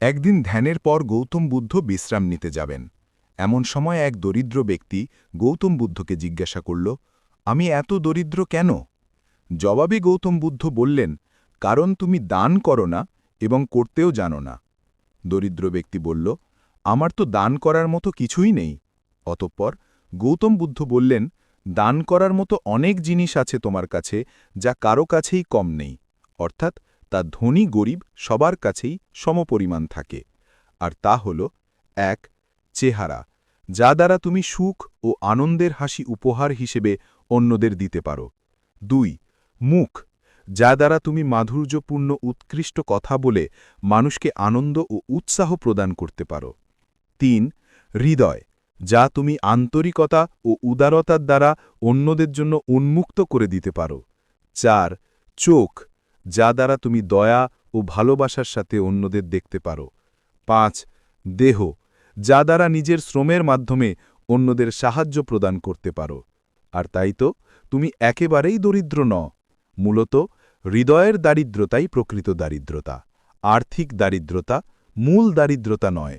একদিন ধ্যানের পর গৌতম বুদ্ধ বিশ্রাম নিতে যাবেন। এমন সময় এক দরিদ্র ব্যক্তি গৌতম বুদ্ধকে জিজ্ঞাসা করল, আমি এত দরিদ্র কেন? জবাবে গৌতম বুদ্ধ বললেন, কারণ তুমি দান করো না এবং করতেও জানো না। দরিদ্র ব্যক্তি বলল, আমার তো দান করার মতো কিছুই নেই। অতঃপর গৌতম বুদ্ধ বললেন, দান করার মতো অনেক জিনিস আছে তোমার কাছে যা কারও কাছেই কম নেই। অর্থাৎ তা ধনী গরিব সবার কাছেই সমপরিমাণ থাকে। আর তা হল, এক, চেহারা, যা দ্বারা তুমি সুখ ও আনন্দের হাসি উপহার হিসেবে অন্যদের দিতে পারো। দুই, মুখ, যা দ্বারা তুমি মাধুর্যপূর্ণ উৎকৃষ্ট কথা বলে মানুষকে আনন্দ ও উৎসাহ প্রদান করতে পারো। তিন, হৃদয়, যা তুমি আন্তরিকতা ও উদারতার দ্বারা অন্যদের জন্য উন্মুক্ত করে দিতে পারো। চার, চোখ যা দ্বারা তুমি দয়া ও ভালোবাসার সাথে অন্যদের দেখতে পারো। পাঁচ, দেহ, যা দ্বারা নিজের শ্রমের মাধ্যমে অন্যদের সাহায্য প্রদান করতে পারো। আর তাই তো, তুমি একেবারেই দরিদ্র ন মূলত, হৃদয়ের দারিদ্রতাই প্রকৃত দারিদ্রতা। আর্থিক দারিদ্রতা মূল দারিদ্রতা নয়।